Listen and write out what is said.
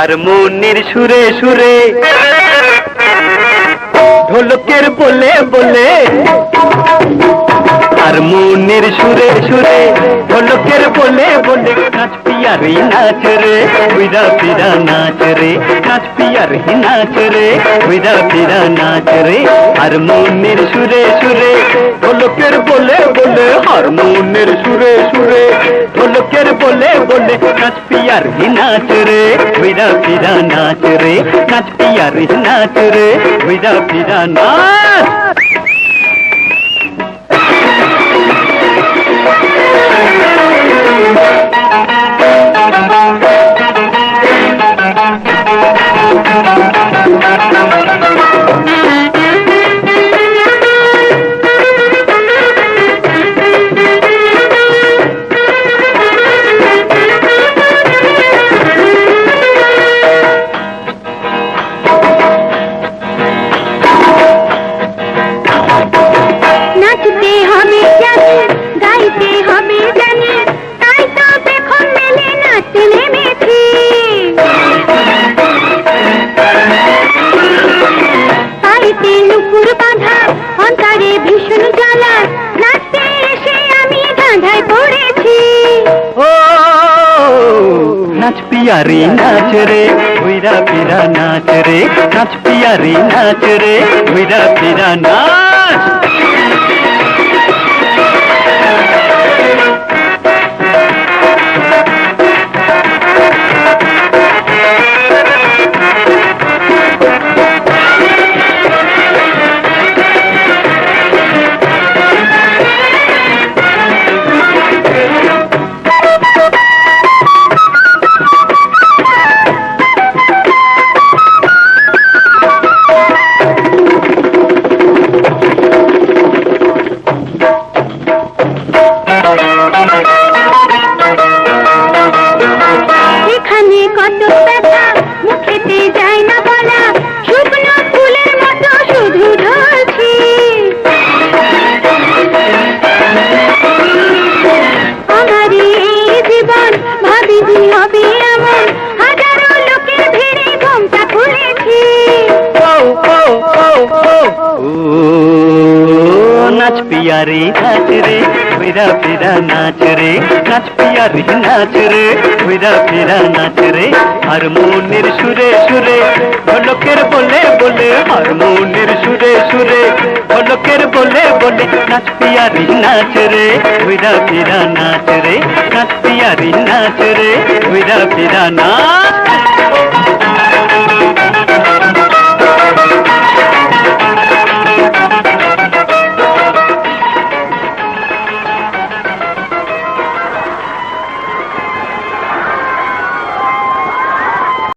আর মনের সুরে সুরে। ঢোলকের বলে বলে। আর মনের সুরে সুরে, ঢোলকের বলে বলে। নাচ পিয়ারি নাচ রে উইদা পিরা নাচ রে। নাচ পিয়ারি নাচ রে উইদা পিরা নাচ রে। আর মনের সুরে সুরে ঢোলকের বলে বলে আর মনের সুরে সুরে, ঢোলকের বলে বলে নাচ পিয়ারি নাচ রে উইদা পিরা নাচ রে নাচ পিয়ারি নাচ রে উইদা পিরা নাচ। নাচতে নাচ পিয়ারি নাচ রে উইরা পিরা নাচ রে নাচ পিয়ারি নাচ রে উইরা পিরা নাচ এখানে নাচ পিয়ারি, নাচ রে উইরা পিরা নাচ রে। নাচ পিয়ারি, নাচ রে উইরা পিরা নাচ রে। আর মনের সুরে সুরে, ঢোলকের বলে বলে আর মনের সুরে সুরে, ঢোলকের বলে বলে। নাচ পিয়ারি, নাচ রে উইরা পিরা নাচ রে। নাচ পিয়ারি, নাচ রে উইরা পিরা নাচ